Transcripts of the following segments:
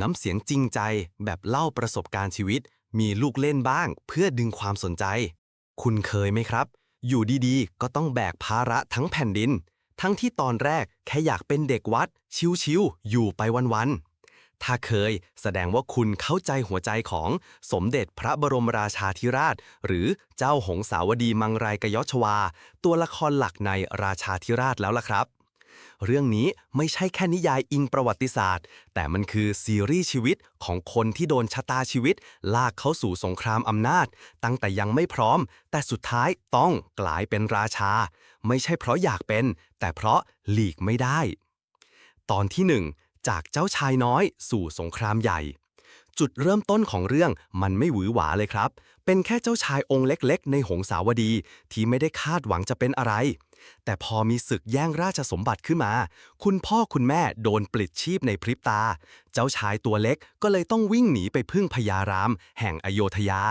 น้ำเสียงจริงใจแบบเล่าประสบการณ์ชีวิต มีลูกเล่นบ้าง เพื่อดึงความสนใจ คุณเคยไหมครับ อยู่ดีๆ ก็ต้องแบกภาระทั้งแผ่นดิน ทั้งที่ตอนแรกแค่อยากเป็นเด็กวัด ชิวๆอยู่ไปวันๆ ถ้าเคยแสดงว่าคุณเข้าใจหัวใจของสมเด็จพระบรมราชาธิราช หรือเจ้าหงสาวดีมังรายกยชวา ตัวละครหลักในราชาธิราชแล้วล่ะครับ เรื่องนี้ไม่ใช่แค่นิยายอิงประวัติศาสตร์ แต่มันคือซีรีส์ชีวิตของคนที่โดนชะตาชีวิต ลากเข้าสู่สงครามอำนาจ ตั้งแต่ยังไม่พร้อม แต่สุดท้ายต้องกลายเป็นราชา ไม่ใช่เพราะอยากเป็น แต่เพราะหลีกไม่ได้ ตอนที่หนึ่งจากเจ้าชายน้อยสู่สงครามใหญ่จุดเริ่มต้นของเรื่องมันไม่หวือหวาเลยครับ เป็นแค่เจ้าชายองค์เล็ก ๆ ในหงสาวดีที่ไม่ได้คาดหวังจะเป็นอะไร แต่พอมีศึกแย่งราชสมบัติขึ้นมา คุณพ่อคุณแม่โดนปลิดชีพในพริบตา เจ้าชายตัวเล็กก็เลยต้องวิ่งหนีไปพึ่งพญาราม แห่งอโยธยา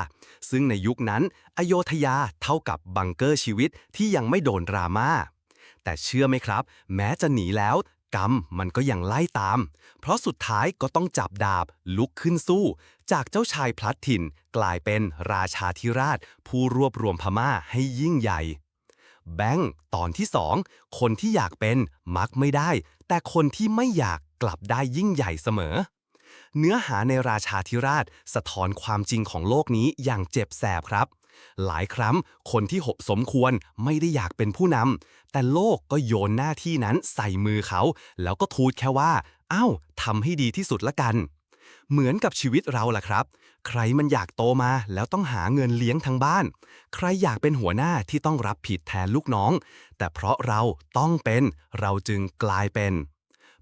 ซึ่งในยุคนั้น อโยธยาเท่ากับบังเกอร์ชีวิตที่ยังไม่โดนดราม่า แต่เชื่อไหมครับ แม้จะหนีแล้วกรรมมันก็ยังไล่ตาม เพราะสุดท้ายก็ต้องจับดาบลุกขึ้นสู้ จากเจ้าชายพลัดถิ่น กลายเป็นราชาธิราช ผู้รวบรวมพม่าให้ยิ่งใหญ่ แบงค์ตอนที่สองคนที่อยากเป็นมักไม่ได้ แต่คนที่ไม่อยากกลับได้ยิ่งใหญ่เสมอ เนื้อหาในราชาธิราชสะท้อนความจริงของโลกนี้อย่างเจ็บแสบครับ หลายครั้งคนที่หบสมควรไม่ได้อยากเป็นผู้นำแต่โลกก็โยนหน้าที่นั้นใส่มือเขา แล้วก็ทูตแค่ว่าเอ้าทำให้ดีที่สุดละกัน เหมือนกับชีวิตเราล่ะครับ ใครมันอยากโตมาแล้วต้องหาเงินเลี้ยงทั้งบ้าน ใครอยากเป็นหัวหน้าที่ต้องรับผิดแทนลูกน้อง แต่เพราะเราต้องเป็น เราจึงกลายเป็น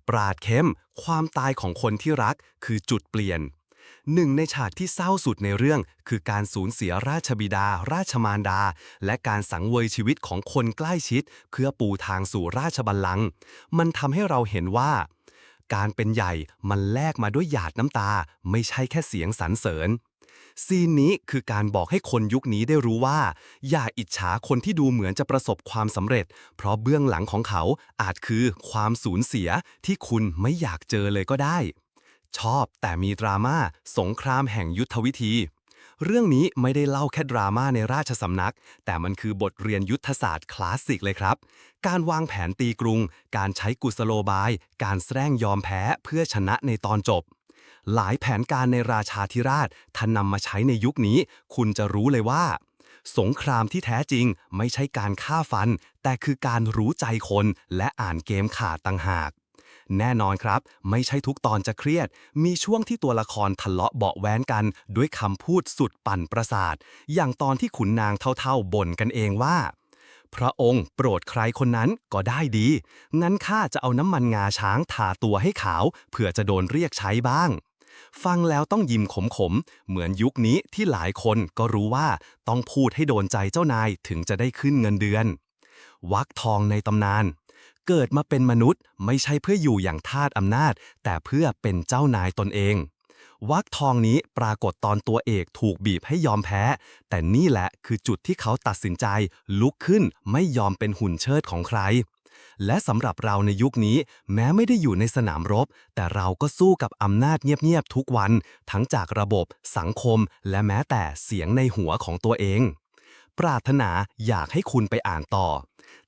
ปราดเข้ม ความตายของคนที่รักคือจุดเปลี่ยนหนึ่งในฉากที่เศร้าสุดในเรื่อง คือการสูญเสียราชบิดา ราชมารดา และการสังเวยชีวิตของคนใกล้ชิด เพื่อปูทางสู่ราชบัลลังก์มันทำให้เราเห็นว่า การเป็นใหญ่มันแลกมาด้วยหยาดน้ำตา ไม่ใช่แค่เสียงสรรเสริญ ซีนนี้คือการบอกให้คนยุคนี้ได้รู้ว่า อย่าอิจฉาคนที่ดูเหมือนจะประสบความสำเร็จ เพราะเบื้องหลังของเขาอาจคือความสูญเสียที่คุณไม่อยากเจอเลยก็ได้ ชอบแต่มีดราม่าสงครามแห่งยุทธวิธี เรื่องนี้ไม่ได้เล่าแค่ดราม่าในราชสำนัก แต่มันคือบทเรียนยุทธศาสตร์คลาสสิกเลยครับ การวางแผนตีกรุง การใช้กุศโลบาย การแสร้งยอมแพ้เพื่อชนะในตอนจบ หลายแผนการในราชาธิราชท่านนำมาใช้ในยุคนี้ คุณจะรู้เลยว่า สงครามที่แท้จริง ไม่ใช่การฆ่าฟัน แต่คือการรู้ใจคนและอ่านเกมขาดต่างหาก แน่นอนครับ ไม่ใช่ทุกตอนจะเครียด มีช่วงที่ตัวละครทะเลาะเบาแว้นกัน ด้วยคำพูดสุดปั่นประสาท อย่างตอนที่ขุนนางเท่าๆบ่นกันเองว่า พระองค์โปรดใครคนนั้นก็ได้ดี งั้นข้าจะเอาน้ำมันงาช้างทาตัวให้ขาว เผื่อจะโดนเรียกใช้บ้างฟังแล้วต้องยิ้มขมๆเหมือนยุคนี้ที่หลายคนก็รู้ว่าต้องพูดให้โดนใจเจ้านายถึงจะได้ขึ้นเงินเดือน วักทองในตำนาน เกิดมาเป็นมนุษย์ไม่ใช่เพื่ออยู่อย่างทาสอำนาจ แต่เพื่อเป็นเจ้านายตนเองวักทองนี้ปรากฏตอนตัวเอกถูกบีบให้ยอมแพ้ แต่นี่แหละคือจุดที่เขาตัดสินใจลุกขึ้นไม่ยอมเป็นหุ่นเชิดของใคร และสำหรับเราในยุคนี้ แม้ไม่ได้อยู่ในสนามรบ แต่เราก็สู้กับอำนาจเงียบๆทุกวัน ทั้งจากระบบ สังคม และแม้แต่เสียงในหัวของตัวเอง ปรารถนาอยากให้คุณไปอ่านต่อ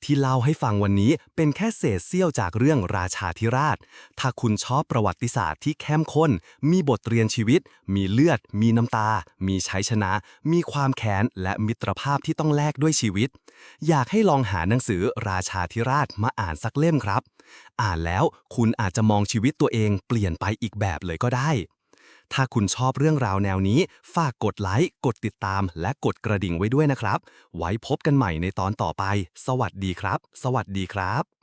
ที่เล่าให้ฟังวันนี้เป็นแค่เศษเสี้ยวจากเรื่องราชาธิราช ถ้าคุณชอบประวัติศาสตร์ที่เข้มข้น มีบทเรียนชีวิต มีเลือด มีน้ำตา มีชัยชนะ มีความแค้น และมิตรภาพที่ต้องแลกด้วยชีวิต อยากให้ลองหาหนังสือราชาธิราชมาอ่านสักเล่มครับ อ่านแล้วคุณอาจจะมองชีวิตตัวเองเปลี่ยนไปอีกแบบเลยก็ได้ ถ้าคุณชอบเรื่องราวแนวนี้ ฝากกดไลค์ กดติดตาม และกดกระดิ่งไว้ด้วยนะครับ ไว้พบกันใหม่ในตอนต่อไป สวัสดีครับ สวัสดีครับ